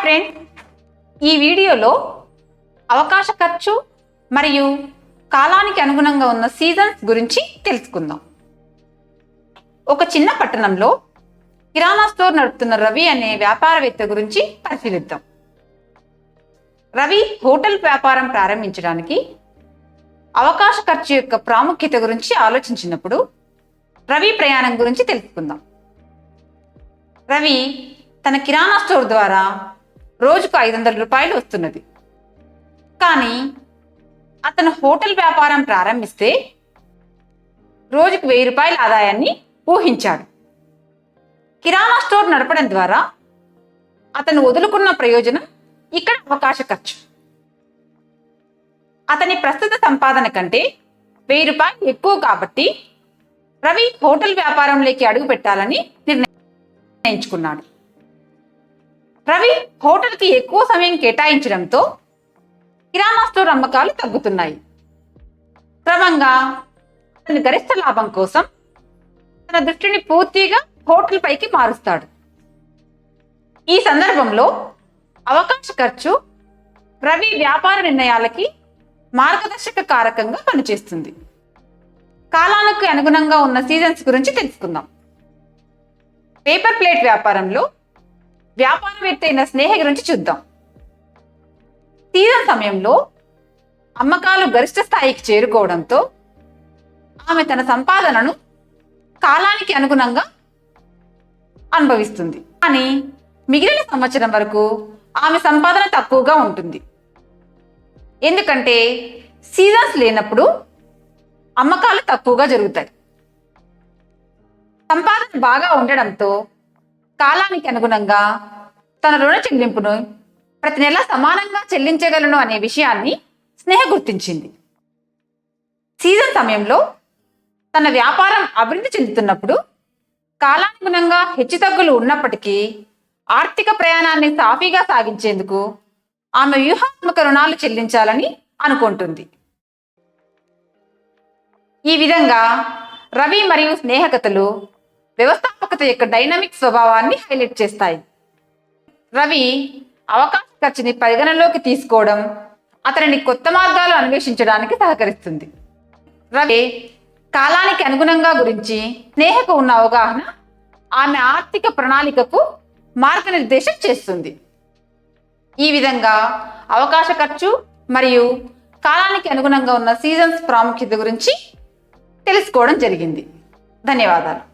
Friend ఈ వీడియోలో అవకాశ ఖర్చు మరియు కాలానికి అనుగుణంగా ఉన్న సీజన్స్ గురించి తెలుసుకుందాం. ఒక చిన్న పట్టణంలో కిరాణా స్టోర్ నడుపుతున్న రవి అనే వ్యాపారవేత్త గురించి పరిశీలిద్దాం. రవి హోటల్ వ్యాపారం ప్రారంభించడానికి అవకాశ ఖర్చు యొక్క ప్రాముఖ్యత గురించి ఆలోచించినప్పుడు రవి ప్రయాణం గురించి తెలుసుకుందాం. రవి తన కిరాణా స్టోర్ ద్వారా రోజుకు ఐదు వందల రూపాయలు వస్తున్నది. కానీ అతను హోటల్ వ్యాపారం ప్రారంభిస్తే రోజుకు వెయ్యి రూపాయల ఆదాయాన్ని ఊహించాడు. కిరాణా స్టోర్ నడపడం ద్వారా అతను వదులుకున్న ప్రయోజనం ఇక్కడ అవకాశ ఖర్చు. అతని ప్రస్తుత సంపాదన కంటే వెయ్యి రూపాయలు ఎక్కువ కాబట్టి రవి హోటల్ వ్యాపారంలోకి అడుగు పెట్టాలని నిర్ణయించుకున్నాడు. రవి హోటల్కి ఎక్కువ సమయం కేటాయించడంతో కిరాణా స్టోర్ అమ్మకాలు తగ్గుతున్నాయి. క్రమంగా అతని గరిష్ట లాభం కోసం తన దృష్టిని పూర్తిగా హోటల్ పైకి మారుస్తాడు. ఈ సందర్భంలో అవకాశ ఖర్చు రవి వ్యాపార నిర్ణయాలకి మార్గదర్శక కారకంగా పనిచేస్తుంది. కాలానికి అనుగుణంగా ఉన్న సీజన్స్ గురించి తెలుసుకుందాం. పేపర్ ప్లేట్ వ్యాపారంలో వ్యాపారవేత్త అయిన స్నేహ గురించి చూద్దాం. సీజన్ సమయంలో అమ్మకాలు గరిష్ట స్థాయికి చేరుకోవడంతో ఆమె తన సంపాదనను కాలానికి అనుగుణంగా అనుభవిస్తుంది. కానీ మిగిలిన సంవత్సరం వరకు ఆమె సంపాదన తక్కువగా ఉంటుంది. ఎందుకంటే సీజన్స్ లేనప్పుడు అమ్మకాలు తక్కువగా జరుగుతాయి. సంపాదన బాగా ఉండడంతో కాలానికి అనుగుణంగా తన రుణ చెల్లింపును ప్రతి నెల సమానంగా చెల్లించగలను అనే విషయాన్ని స్నేహ గుర్తించింది. సీజన్ సమయంలో తన వ్యాపారం అభివృద్ధి చెందుతున్నప్పుడు కాలానుగుణంగా హెచ్చుతగ్గులు ఉన్నప్పటికీ ఆర్థిక ప్రయాణాన్ని సాఫీగా సాగించేందుకు ఆమె వ్యూహాత్మక రుణాలు చెల్లించాలని అనుకుంటుంది. ఈ విధంగా రవి మరియు స్నేహకతలు వ్యవస్థాపకత యొక్క డైనమిక్ స్వభావాన్ని హైలైట్ చేస్తాయి. రవి అవకాశ ఖర్చుని పరిగణలోకి తీసుకోవడం అతనిని కొత్త మార్గాలు అన్వేషించడానికి సహకరిస్తుంది. రవి కాలానికి అనుగుణంగా గురించి స్నేహకు ఉన్న అవగాహన ఆమె ఆర్థిక ప్రణాళికకు మార్గనిర్దేశం చేస్తుంది. ఈ విధంగా అవకాశ ఖర్చు మరియు కాలానికి అనుగుణంగా ఉన్న సీజన్స్ ప్రాముఖ్యత గురించి తెలుసుకోవడం జరిగింది. ధన్యవాదాలు.